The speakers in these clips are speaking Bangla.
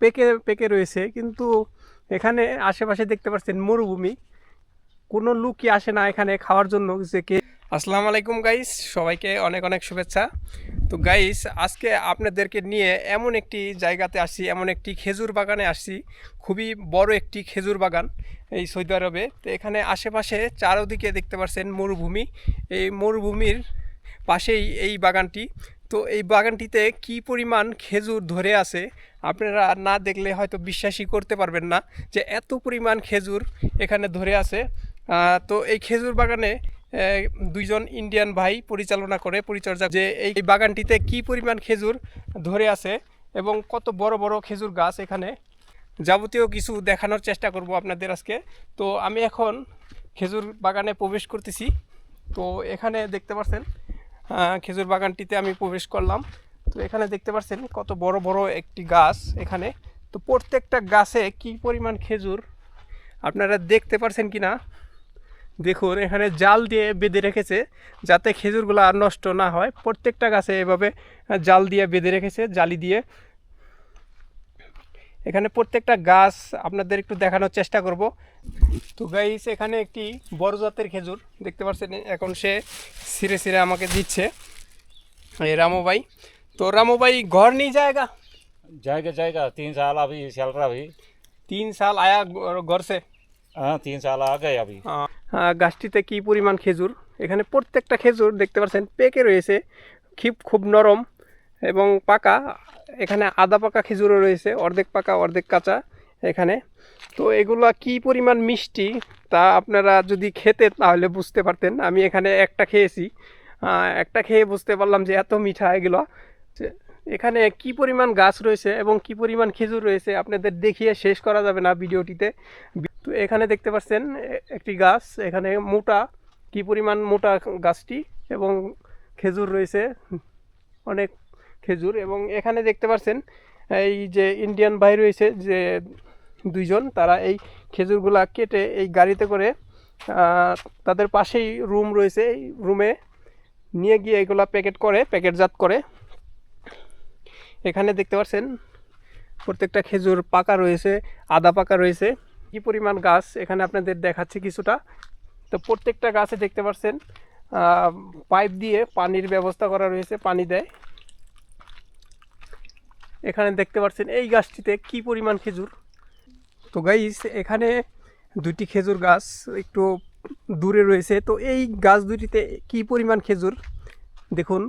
পেকে পেকে রয়েছে, কিন্তু এখানে আশেপাশে দেখতে পাচ্ছেন মরুভূমি। কোনো লুকই আসে না এখানে খাওয়ার জন্য যে কে আসসালামু আলাইকুম গাইস সবাইকে অনেক অনেক শুভেচ্ছা। তো গাইস আজকে আপনাদেরকে নিয়ে এমন একটি জায়গাতে আসছি, এমন একটি খেজুর বাগানে আসছি। খুবই বড় একটি খেজুর বাগান এই সৌদি আরবে। তো, এখানে আশেপাশে চারোদিকে দেখতে পাচ্ছেন মরুভূমি। এই মরুভূমির পাশেই এই বাগানটি। তো এই বাগানটিতে কি পরিমাণ খেজুর ধরে আছে আপনারা না দেখলে হয়তো বিশ্বাসই করতে পারবেন না যে এত পরিমাণ খেজুর এখানে ধরে আছে। তো এই খেজুর বাগানে দুইজন ইন্ডিয়ান ভাই পরিচালনা করে, পরিচর্যা যে এই বাগানটিতে কি পরিমাণ খেজুর ধরে আছে এবং কত বড় বড় খেজুর গাছ এখানে যাবতীয় কিছু দেখানোর চেষ্টা করব আপনাদের আজকে। তো আমি এখন খেজুর বাগানে প্রবেশ করতেছি। তো এখানে দেখতে পাচ্ছেন খেজুর বাগানটিতে আমি প্রবেশ করলাম। তো এখানে দেখতে পাচ্ছেন কত বড় বড় একটি গাছ এখানে। তো প্রত্যেকটা গাছে কি পরিমাণ খেজুর আপনারা দেখতে পারছেন কি না দেখুন, এখানে জাল দিয়ে বেঁধে রেখেছে যাতে খেজুরগুলো আর নষ্ট না হয়। প্রত্যেকটা গাছে এভাবে জাল দিয়ে বেঁধে রেখেছে, জালি দিয়ে। এখানে প্রত্যেকটা গাছ আপনাদের একটু দেখানোর চেষ্টা করব তো গাইস এখানে একটি বড় জাতের খেজুর দেখতে পাচ্ছেন এখন সে সিরে সিরে আমাকে দিচ্ছে এই রামু ভাই তো রামু ভাই ঘর নেই জায়গা जाएगा जाएगा तीन साल अभी चल रहा अभी তিন সাল আয়া ঘর সে हाँ तीन साल आ गए अभी আহ, আহ, গাছটিতে কি পরিমাণ খেজুর এখানে প্রত্যেকটা খেজুর দেখতে পাচ্ছেন পেকে রয়েছে খুব খুব নরম এবং পাকা এখানে আদা পাকা খেজুরও রয়েছে, অর্ধেক পাকা, অর্ধেক কাঁচা এখানে। তো এগুলো কি পরিমাণ মিষ্টি, তা আপনারা যদি খেতে তাহলে বুঝতে পারতেন। আমি এখানে একটা খেয়েছি। একটা খেয়ে বুঝতে পারলাম যে এত মিঠা এগুলো। এখানে কি পরিমাণ গাছ রয়েছে এবং কি পরিমাণ খেজুর রয়েছে আপনাদের দেখিয়ে শেষ করা যাবে না ভিডিওটিতে। তো এখানে দেখতে পাচ্ছেন একটি গাছ, এখানে মোটা, কি পরিমাণ মোটা গাছটি এবং খেজুর রয়েছে। অনেক খেজুর এবং এখানে দেখতে পাচ্ছেন এই যে ইন্ডিয়ান ভাই রয়েছে যে দুইজন, তারা এই খেজুরগুলা কেটে এই গাড়িতে করে তাদের পাশেই রুম রয়েছে। এই রুমে নিয়ে গিয়ে এগুলা প্যাকেট করে প্যাকেটজাত করে। এখানে দেখতে পাচ্ছেন প্রত্যেকটা খেজুর পাকা রয়েছে, আদা পাকা রয়েছে। কি পরিমাণ গাছ, এখানে আপনাদের দেখাচ্ছি কিছুটা। তো প্রত্যেকটা গাছে দেখতে পাচ্ছেন পাইপ দিয়ে পানির ব্যবস্থা করা রয়েছে, পানি দেয়। এখানে দেখতে পাচ্ছেন এই গাছটিতে কি পরিমাণ খেজুর? তো গাইস এখানে দুটি খেজুর গাছ একটু দূরে রয়েছে। তো এই গাছ দুটিতে কি পরিমাণ খেজুর? দেখুন।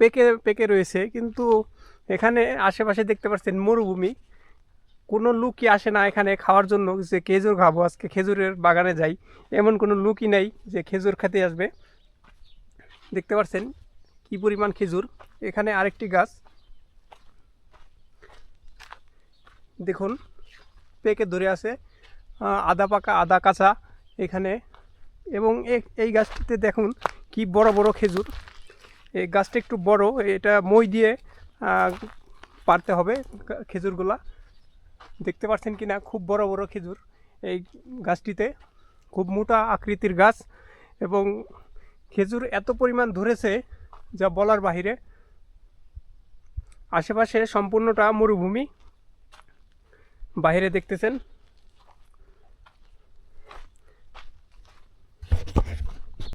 পেকে পেকে রয়েছে, কিন্তু এখানে আশেপাশে দেখতে পাচ্ছেন মরুভূমি। কোনো লুকই আসে না এখানে খাওয়ার জন্য যে খেজুর খাব, আজকে খেজুরের বাগানে যাই। এমন কোনো লুকই নেই যে খেজুর খেতে আসবে। দেখতে পাচ্ছেন কি পরিমাণ খেজুর? এখানে আরেকটি গাছ। দেখুন, পেকে ধরে আছে। আদা পাকা, আদা কাঁচা এখানে। এবং এই গাছটিতে দেখুন কি বড় বড় খেজুর। এই গাছটা একটু বড়, এটা মই দিয়ে পারতে হবে খেজুরগুলা। দেখতে পাচ্ছেন কি না খুব বড় বড় খেজুর এই গাছটিতে। খুব মোটা আকৃতির গাছ এবং খেজুর এত পরিমাণ ধরেছে যা বলার বাহিরে। আশেপাশে সম্পূর্ণটা মরুভূমি। বাইরে দেখতেছেন।